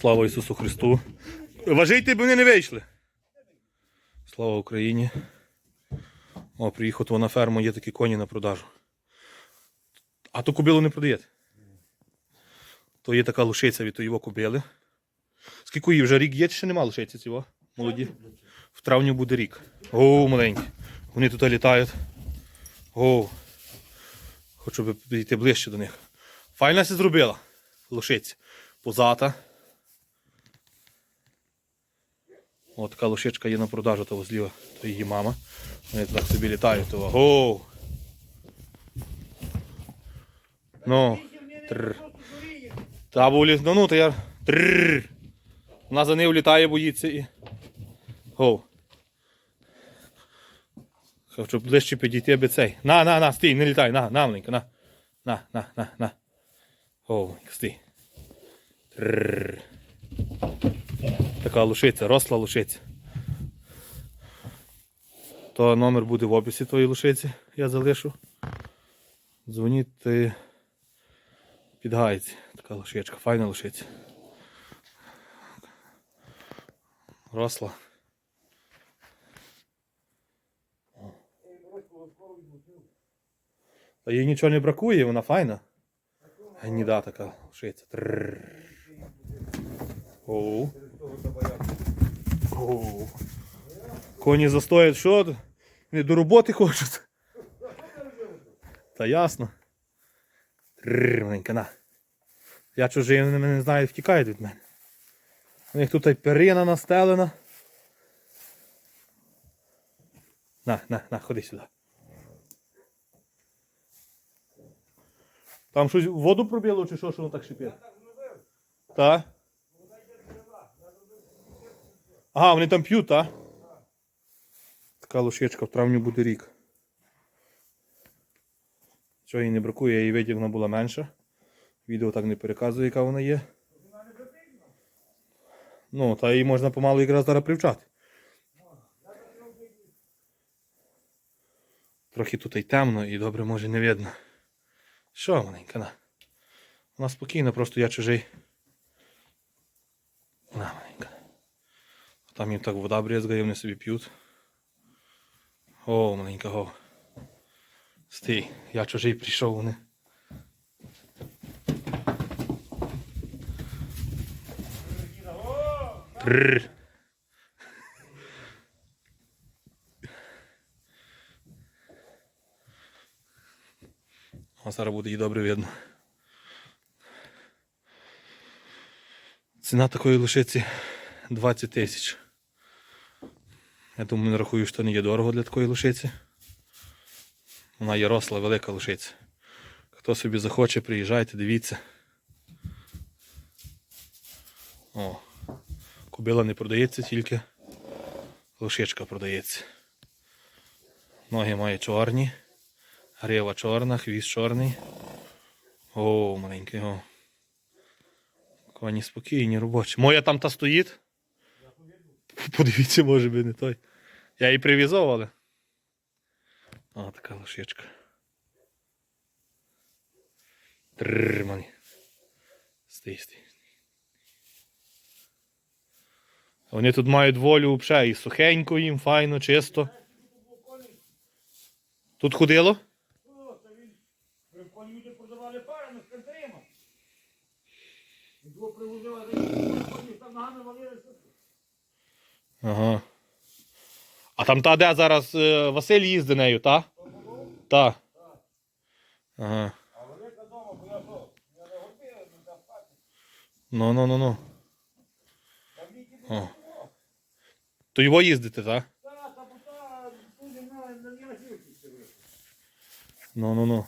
Слава Ісусу Христу. Важійте, бо вони не вийшли. Слава Україні. О, приїхав то на ферму, є такі коні на продажу. А ту кобилу не продаєте? То є така лошиця від його кобили. Скільки їй вже рік є, чи ще нема лошиці цього? Молоді? В травні буде рік. О, маленькі. Вони тут літають. О. Хочу би підійти ближче до них. Файна се зробила. Лошиця. Позата. О, така лошичка є на продажу, того зліва, то її мама. Вони так собі літають. То, О! Ну. Тррр. Та бо ліс, ну, ну, то я. Тррр. Вона за нею літає, боїться і. О. Хочу ближче підійти, аби цей. На, на, на, стій, не літай, на, на, маленька, на. На, на, на, на. Маленька, стій. Тррр. Така лошиця, росла лошиця. То номер буде в описі тої лошиці, я залишу. Дзвоніть е, під гайці. Така лошичка, файна лошиця. Росла. Та їй нічого не бракує, вона файна. Гніда така лошиця. Оу. Коні застоять, що? Не до роботи хочуть. Та ясно. На. Я чужий, вони не знають, втікають від мене. У них тут і перина настелена. На, на, на, ходи сюди. Там щось воду пробило чи що, що воно так шипить? Так? Ага, вони там п'ють, так? Така лошечка в травні буде рік. Чого їй не бракує, я її видів, вона була менша. Відео так не переказує, яка вона є. Ну, та її можна помалу якраз зараз привчати. Трохи тут і темно і добре може не видно. Що, маленька, на? Вона спокійна, просто я чужий. На. Там їм так вода брезгає, вони собі п'ють. О, маленька го. Стій, я чужий прийшов вони. Трррр. А зараз буде її добре видно. Ціна такої лошиці 20 тисяч. Я думаю, не рахую, що не є дорого для такої лошиці. Вона є росла, велика лошиця. Хто собі захоче, приїжджайте, дивіться. О, кобила не продається, тільки лошичка продається. Ноги має чорні, грива чорна, хвіст чорний. О, маленький о. Коні спокійні, робочі. Моя там та стоїть. Подивіться, може би не той. Я її прив'язав, але. О, така лошечка. Трррмані. Стій, стій. Вони тут мають волю взагалі і сухенько їм, файно, чисто. Тут ходило? Люди продавали парами з контейма. Його привозили, там ногами валилися. Ага. А там та де зараз е, Василь їздить нею, та? Та. Ага. А велика дома, бо я що? Я не горбив, не там спати. Ну, ну, ну, ну. О. То його їздити, так? Та, та, бо та, на, на ній носилки ще вийшли. Ну, ну, ну.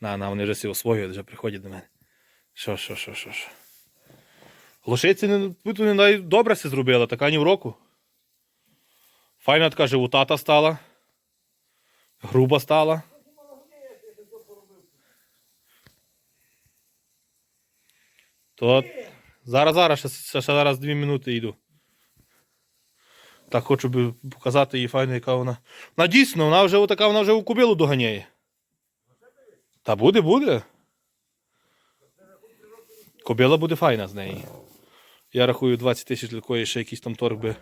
На, на, вони вже всі освоюють, вже приходять до мене. Що, що, що, що, що. Лошиці не, най- добре все зробила, така ні в року. Файна така животата стала. Груба стала. То зараз, зараз, ще, ще, зараз дві минути йду. Так хочу би показати їй файно, яка вона. Вона дійсно, вона вже отака, вона вже у кубилу доганяє. Та буде, буде. Кобила буде файна з неї. Я рахую 20 тисяч для такої ще якийсь там торг би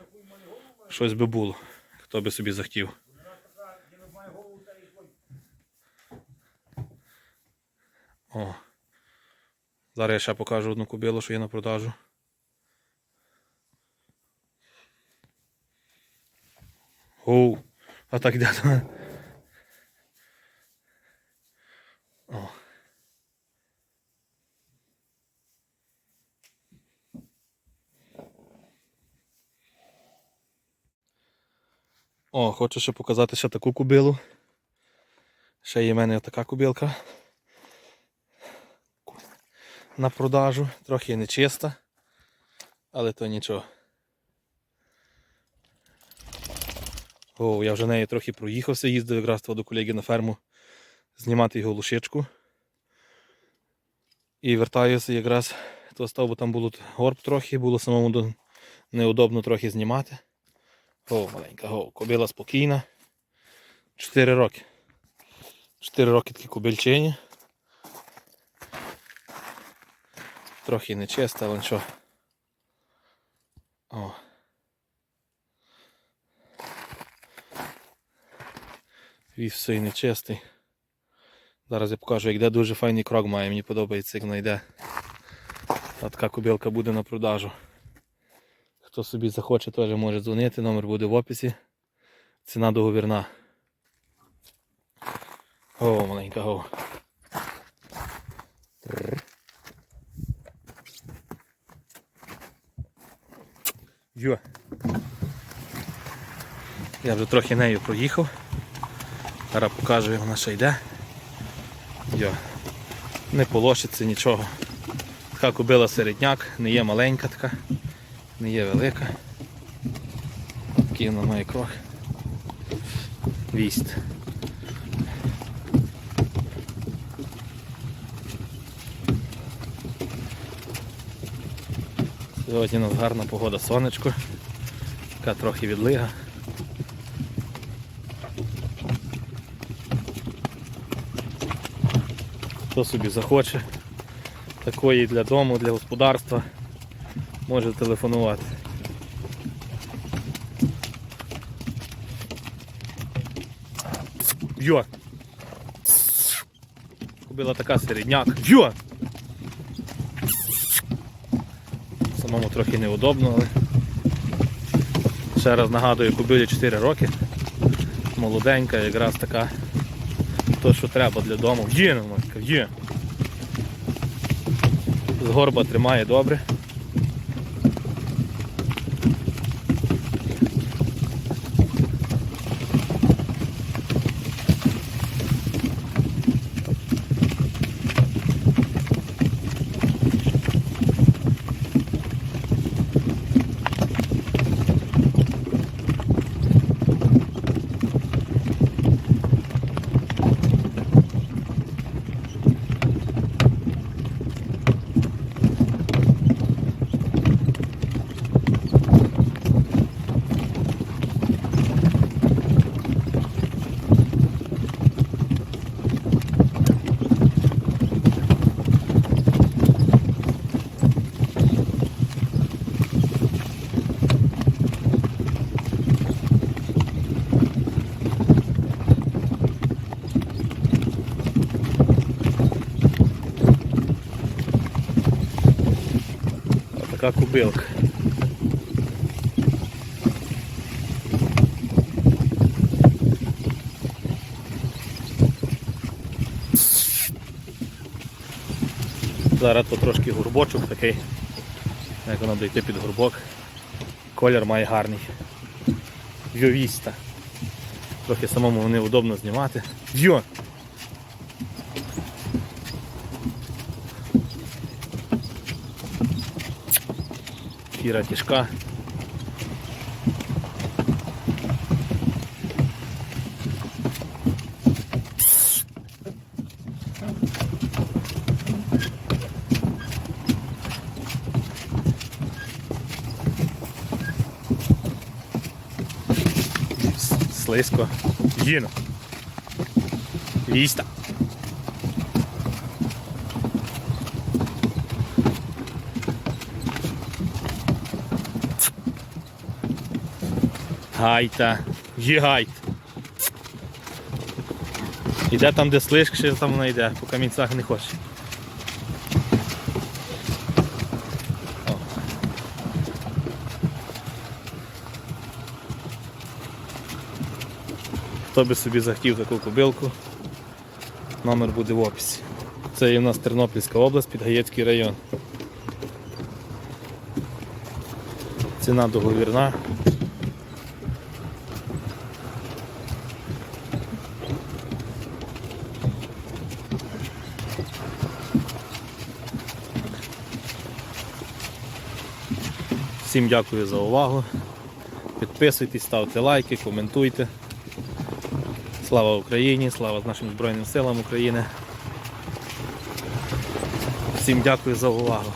щось би було. Хто би собі захотів. О. Зараз я ще покажу одну кобилу, що є на продажу. Оу, а так йде. О. О, хочу ще показати ще таку кубилу. Ще є в мене така кубилка. На продажу. Трохи нечиста, але то нічого. О, я вже нею трохи проїхався, їздив якраз до колеги на ферму знімати його лушичку. І вертаюся якраз то став, бо там було горб трохи, було самому неудобно трохи знімати. О, маленька, о, кобила спокійна. 4 роки. 4 роки такі кобильчині. Трохи нечиста, але нічого. О. Віз все і нечистий. Зараз я покажу, як де дуже файний крок має, мені подобається, як вона йде. А така кобилка буде на продажу. Хто собі захоче, теж може дзвонити, номер буде в описі. Ціна договірна. О, маленька го. Йо. Я вже трохи нею проїхав. Зараз покажу, як вона ще йде. Йо. Не полошиться нічого. Така кобила середняк, не є маленька така, не є велика. Вона має крок. Вість. Сьогодні у нас гарна погода, сонечко, така трохи відлига. Хто собі захоче такої для дому, для господарства, може телефонувати. Йо! Кобила така середняк. Йо! Самому трохи неудобно, але ще раз нагадую, кобилі 4 роки. Молоденька, якраз така. То, що треба для дому. Є, є. З горба тримає добре. Така кубилка. Зараз то трошки горбочок такий. Як воно дойти під горбок. Колір має гарний. Вьовіста. Трохи самому неудобно знімати. Вьо! Шкіра тяжка. С- Слизько. Їно. Віста. Гайта. Гігайт. Іде там, де слишк, ще там вона йде, по камінцях не хоче. Хто би собі захотів таку кобилку, номер буде в описі. Це є у нас Тернопільська область, Підгаєцький район. Ціна договірна. Всім дякую за увагу. Підписуйтесь, ставте лайки, коментуйте. Слава Україні, слава нашим Збройним силам України. Всім дякую за увагу.